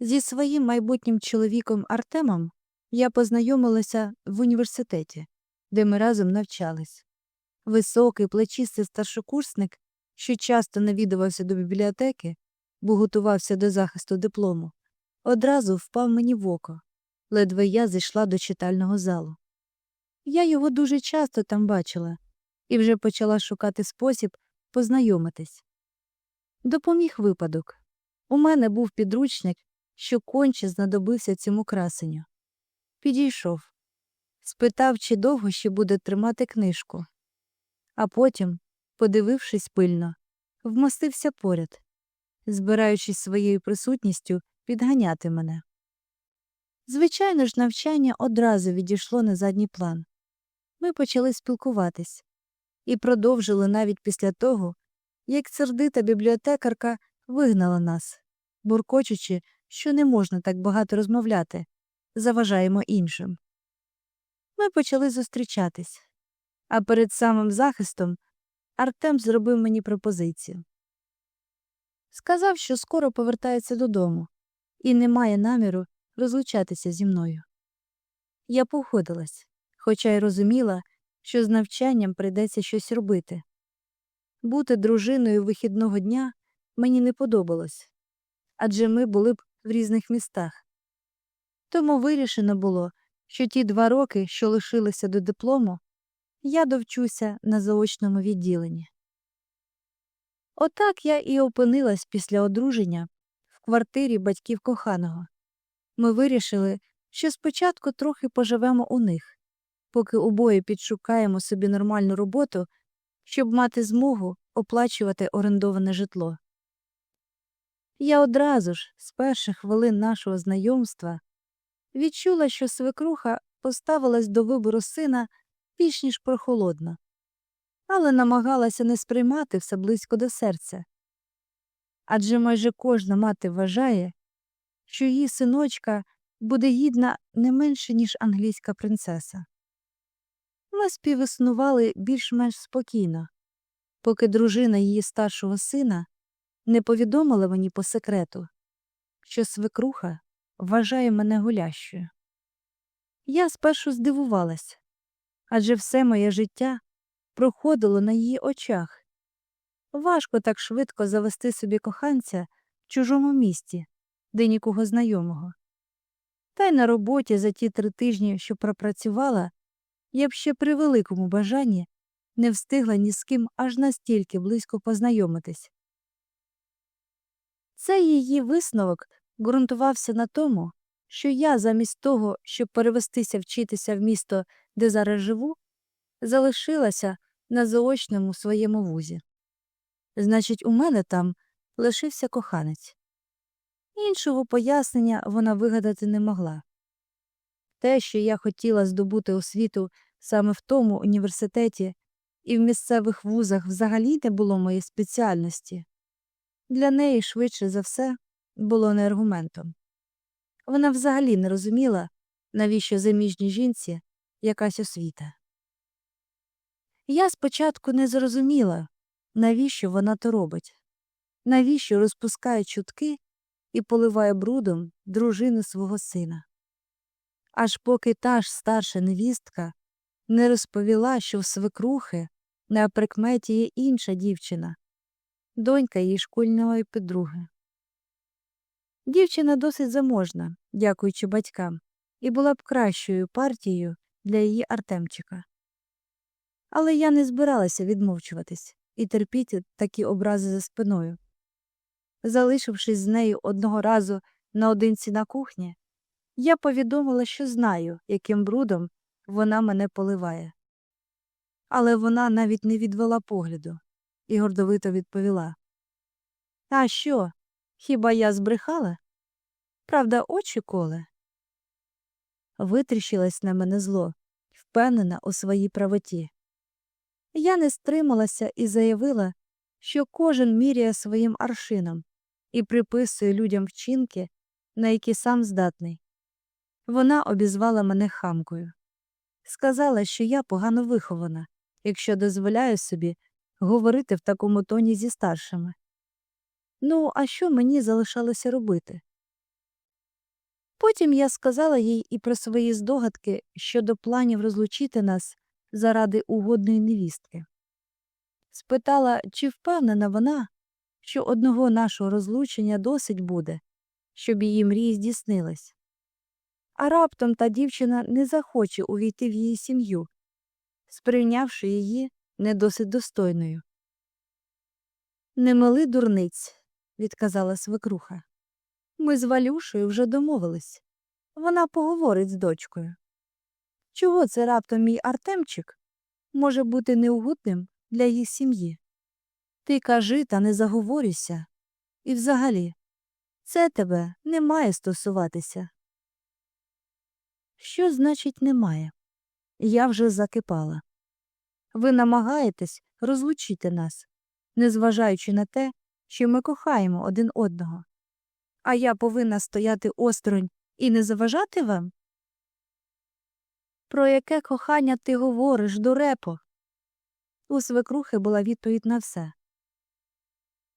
Зі своїм майбутнім чоловіком Артемом я познайомилася в університеті, де ми разом навчались. Високий, плечистий старшокурсник, що часто навідувався до бібліотеки, бо готувався до захисту диплому, одразу впав мені в око, ледве я зайшла до читального залу. Я його дуже часто там бачила і вже почала шукати спосіб познайомитись. Допоміг випадок. У мене був підручник, що конче знадобився цьому красенню. Підійшов, спитав, чи довго ще буде тримати книжку, а потім, подивившись пильно, вмостився поряд, збираючись своєю присутністю підганяти мене. Звичайно ж, навчання одразу відійшло на задній план. Ми почали спілкуватись і продовжили навіть після того, як сердита бібліотекарка вигнала нас, буркочучи, що не можна так багато розмовляти, заважаємо іншим. Ми почали зустрічатись, а перед самим захистом Артем зробив мені пропозицію. Сказав, що скоро повертається додому і не має наміру розлучатися зі мною. Я погодилась, хоча й розуміла, що з навчанням прийдеться щось робити. Бути дружиною вихідного дня мені не подобалось, адже ми були б в різних містах. Тому вирішено було, що ті два роки, що лишилися до диплому, я довчуся на заочному відділенні. Отак я і опинилась після одруження в квартирі батьків коханого. Ми вирішили, що спочатку трохи поживемо у них, поки обоє підшукаємо собі нормальну роботу, щоб мати змогу оплачувати орендоване житло. Я одразу ж, з перших хвилин нашого знайомства, відчула, що свекруха поставилась до вибору сина більш ніж прохолодно, але намагалася не сприймати все близько до серця. Адже майже кожна мати вважає, що її синочка буде гідна не менше, ніж англійська принцеса. Ми співіснували більш-менш спокійно, поки дружина її старшого сина не повідомила мені по секрету, що свекруха вважає мене гулящою. Я спершу здивувалась, адже все моє життя проходило на її очах. Важко так швидко завести собі коханця в чужому місті, де нікого знайомого. Та й на роботі за ті три тижні, що пропрацювала, я б ще при великому бажанні не встигла ні з ким аж настільки близько познайомитись. Цей її висновок ґрунтувався на тому, що я, замість того, щоб перевестися вчитися в місто, де зараз живу, залишилася на заочному своєму вузі. Значить, у мене там лишився коханець. Іншого пояснення вона вигадати не могла. Те, що я хотіла здобути освіту саме в тому університеті і в місцевих вузах взагалі не було моєї спеціальності, для неї швидше за все було не аргументом. Вона взагалі не розуміла, навіщо заміжній жінці якась освіта. Я спочатку не зрозуміла, навіщо вона то робить, навіщо розпускає чутки і поливає брудом дружину свого сина. Аж поки та ж старша невістка не розповіла, що в свекрухи на прикметі є інша дівчина, донька її школьної подруги. Дівчина досить заможна, дякуючи батькам, і була б кращою партією для її Артемчика. Але я не збиралася відмовчуватись і терпіти такі образи за спиною. Залишившись з нею одного разу наодинці на кухні, я повідомила, що знаю, яким брудом вона мене поливає. Але вона навіть не відвела погляду і гордовито відповіла А що? Хіба я збрехала? Правда, очі коле? Витріщилась на мене зло, впевнена у своїй правоті. Я не стрималася і заявила, що кожен міряє своїм аршином і приписує людям вчинки, на які сам здатний. Вона обізвала мене хамкою. Сказала, що я погано вихована, якщо дозволяю собі говорити в такому тоні зі старшими. Ну, а що мені залишалося робити? Потім я сказала їй і про свої здогадки щодо планів розлучити нас заради угодної невістки. Спитала, чи впевнена вона, що одного нашого розлучення досить буде, щоб її мрії здійснились. А раптом та дівчина не захоче увійти в її сім'ю, сприйнявши її не досить достойною. Не мили дурниць, відказала свекруха. Ми з Валюшею вже домовились. Вона поговорить з дочкою. Чого це раптом мій Артемчик може бути неугодним для їх сім'ї? Ти кажи та не заговорюйся. І взагалі, це тебе не має стосуватися. Що значить немає? Я вже закипала. Ви намагаєтесь розлучити нас, незважаючи на те, що ми кохаємо один одного. А я повинна стояти осторонь і не заважати вам? Про яке кохання ти говориш, дурепо? У свекрухи була відповідь на все.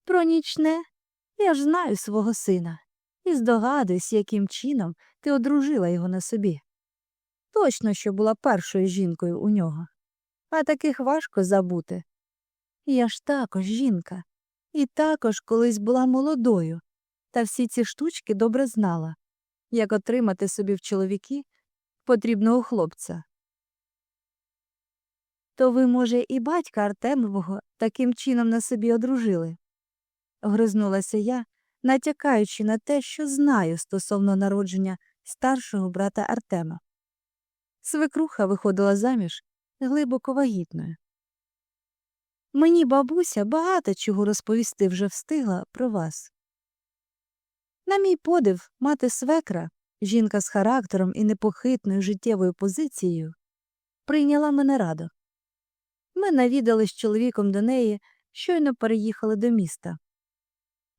Про нічне я ж знаю свого сина і здогадуюсь, яким чином ти одружила його на собі. Точно, що була першою жінкою у нього, а таких важко забути. Я ж також жінка, і також колись була молодою, та всі ці штучки добре знала, як отримати собі в чоловіки потрібного хлопця. То ви, може, і батька Артемового таким чином на собі одружили? Гризнулася я, натякаючи на те, що знаю стосовно народження старшого брата Артема. Свекруха виходила заміж глибоко вагітною. Мені бабуся багато чого розповісти вже встигла про вас. На мій подив, мати свекра, жінка з характером і непохитною життєвою позицією, прийняла мене радо. Ми навідали з чоловіком до неї, щойно переїхали до міста.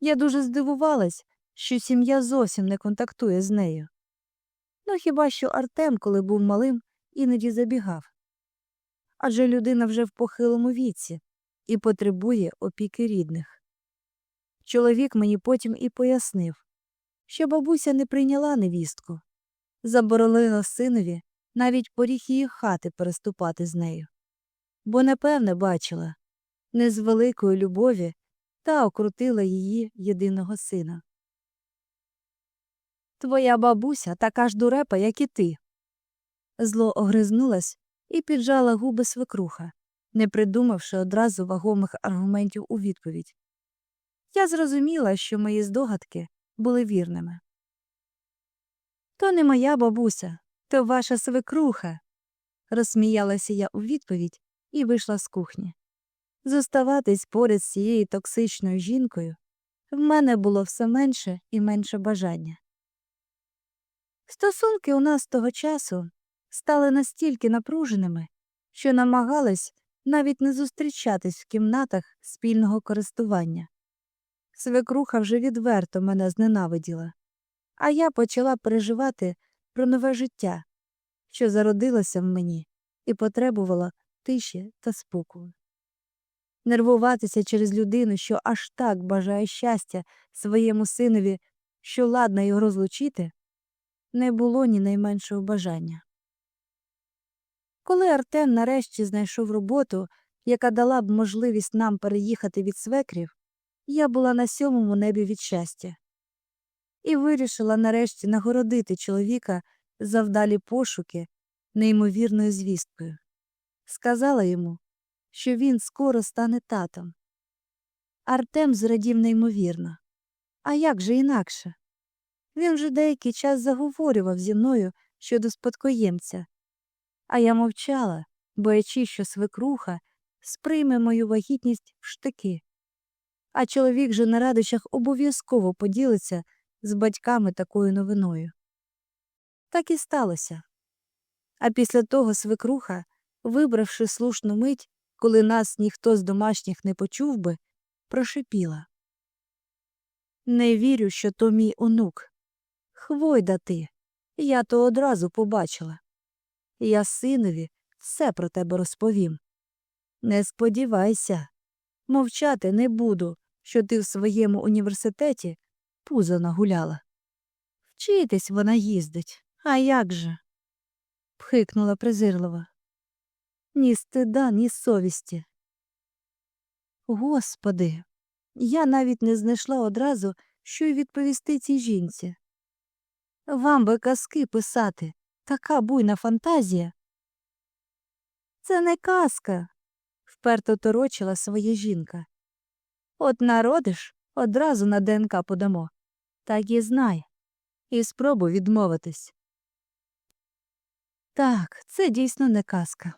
Я дуже здивувалась, що сім'я зовсім не контактує з нею. Ну хіба що Артем, коли був малим, іноді забігав. Адже людина вже в похилому віці і потребує опіки рідних. Чоловік мені потім і пояснив, що бабуся не прийняла невістку, заборонила синові навіть поріг її хати переступати з нею, бо напевне бачила не з великої любові та окрутила її єдиного сина. Твоя бабуся така ж дурепа, як і ти. Зло огризнулась і піджала губи свекруха, не придумавши одразу вагомих аргументів у відповідь. Я зрозуміла, що мої здогадки були вірними. То не моя бабуся, то ваша свекруха. розсміялася я у відповідь і вийшла з кухні. Зоставатись поряд з цією токсичною жінкою в мене було все менше і менше бажання. Стосунки у нас того часу стали настільки напруженими, що намагались навіть не зустрічатись в кімнатах спільного користування. Свекруха вже відверто мене зненавиділа, а я почала переживати про нове життя, що зародилося в мені і потребувало тиші та спокою. Нервуватися через людину, що аж так бажає щастя своєму синові, що ладна його розлучити, не було ні найменшого бажання. Коли Артем нарешті знайшов роботу, яка дала б можливість нам переїхати від свекрів, я була на сьомому небі від щастя і вирішила нарешті нагородити чоловіка за вдалі пошуки неймовірною звісткою. Сказала йому, що він скоро стане татом. Артем зрадів неймовірно. А як же інакше? Він вже деякий час заговорював зі мною щодо спадкоємця, а я мовчала, боячи, що свекруха сприйме мою вагітність в штики. А чоловік же на радощах обов'язково поділиться з батьками такою новиною. Так і сталося. А після того свекруха, вибравши слушну мить, коли нас ніхто з домашніх не почув би, прошипіла. Не вірю, що то мій онук. Хвойда ти, я то одразу побачила. Я синові все про тебе розповім. Не сподівайся, мовчати не буду, що ти в своєму університеті пузо нагуляла. Вчитись вона їздить. А як же? пхикнула презирливо. Ні стида, ні совісті. Господи, я навіть не знайшла одразу, що й відповісти цій жінці. Вам би казки писати, така буйна фантазія. Це не казка, вперто торочила своя жінка. От народиш, одразу на ДНК подамо. Так і знай. І спробуй відмовитись. Так, це дійсно не казка.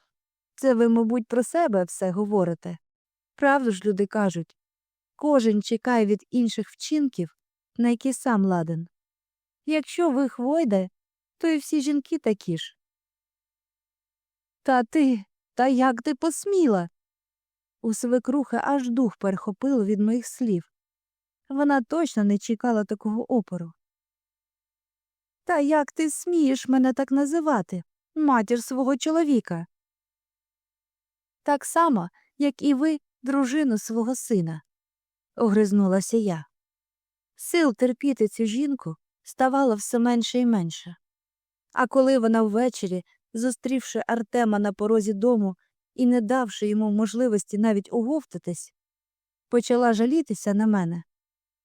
Це ви, мабуть, про себе все говорите. Правду ж люди кажуть кожен чекає від інших вчинків, на які сам ладен. Якщо ви хвойде, то і всі жінки такі ж. Та ти, та як ти посміла? У свекрухи аж дух перехопило від моїх слів. Вона точно не чекала такого опору. Та як ти смієш мене так називати, матір свого чоловіка? Так само, як і ви, дружину свого сина, огризнулася я. Сил терпіти цю жінку ставало все менше і менше. А коли вона ввечері, зустрівши Артема на порозі дому і не давши йому можливості навіть оговтатись, почала жалітися на мене,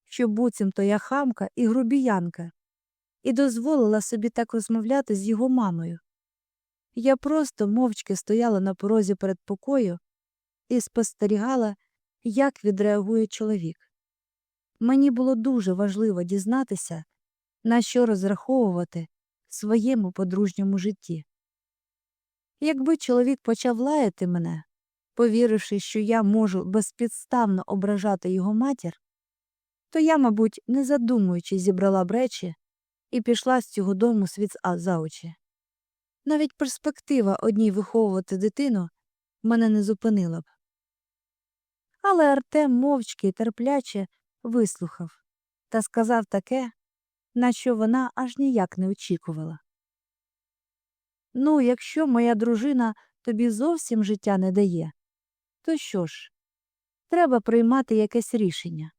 що буцімто я хамка і грубіянка, і дозволила собі так розмовляти з його мамою. Я просто мовчки стояла на порозі передпокою і спостерігала, як відреагує чоловік. Мені було дуже важливо дізнатися, на що розраховувати своєму подружньому житті. Якби чоловік почав лаяти мене, повіривши, що я можу безпідставно ображати його матір, то я, мабуть, не задумуючись, зібрала б речі і пішла з цього дому світ за очі. Навіть перспектива одній виховувати дитину мене не зупинила б. Але Артем мовчки й терпляче вислухав та сказав таке, на що вона аж ніяк не очікувала. Ну, якщо моя дружина тобі зовсім життя не дає, то що ж, треба приймати якесь рішення.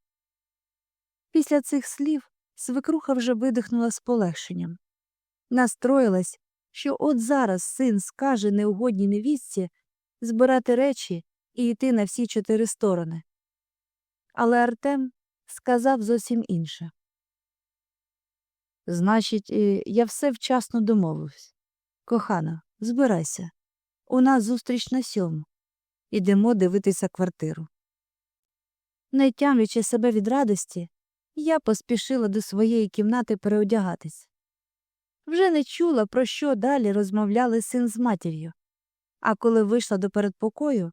Після цих слів свекруха вже видихнула з полегшенням. Настроїлась, що от зараз син скаже неугодній невістці збирати речі і йти на всі чотири сторони. Але Артем сказав зовсім інше. Значить, е, я все вчасно домовився. Кохана, збирайся. У нас зустріч на сьому. Ідемо дивитися квартиру. Не тямлячи себе від радості, я поспішила до своєї кімнати переодягатись. Вже не чула, про що далі розмовляли син з матір'ю. А коли вийшла до передпокою,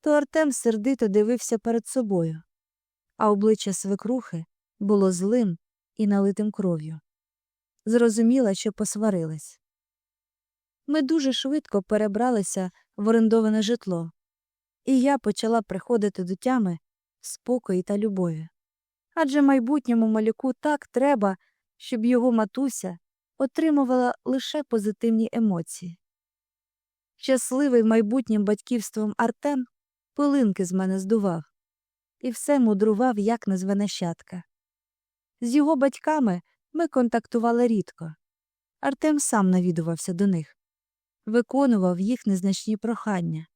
то Артем сердито дивився перед собою, а обличчя свекрухи було злим і налитим кров'ю. Зрозуміла, що посварились. Ми дуже швидко перебралися в орендоване житло, і я почала приходити до тями спокої та любові. Адже майбутньому малюку так треба, щоб його матуся отримувала лише позитивні емоції. Щасливий майбутнім батьківством Артем пилинки з мене здував і все мудрував, як назве нащадка. З його батьками ми контактували рідко. Артем сам навідувався до них, виконував їх незначні прохання.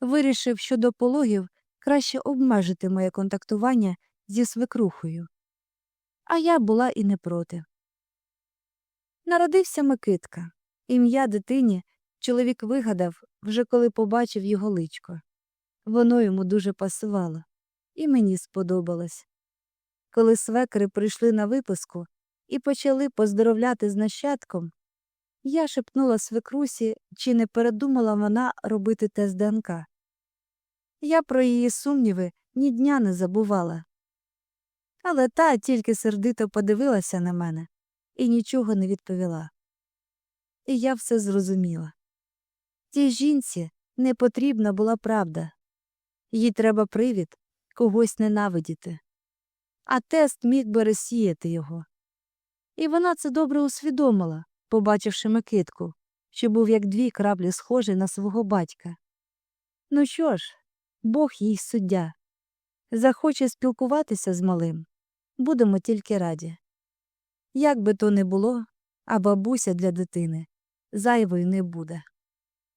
Вирішив, що до пологів краще обмежити моє контактування зі свекрухою. А я була і не проти. Народився Микитка. Ім'я дитині чоловік вигадав, вже коли побачив його личко. Воно йому дуже пасувало, і мені сподобалось. Коли свекри прийшли на випуску і почали поздоровляти з нащадком, я шепнула свекрусі, чи не передумала вона робити тест ДНК. Я про її сумніви ні дня не забувала. Але та тільки сердито подивилася на мене і нічого не відповіла. І я все зрозуміла. Тій жінці не потрібна була правда. Їй треба привід когось ненавидіти. А тест міг би розсіяти його. І вона це добре усвідомила, побачивши Микитку, що був як дві краплі схожий на свого батька. Ну що ж, Бог їй суддя. Захоче спілкуватися з малим. Будемо тільки раді. Як би то не було, а бабуся для дитини зайвою не буде.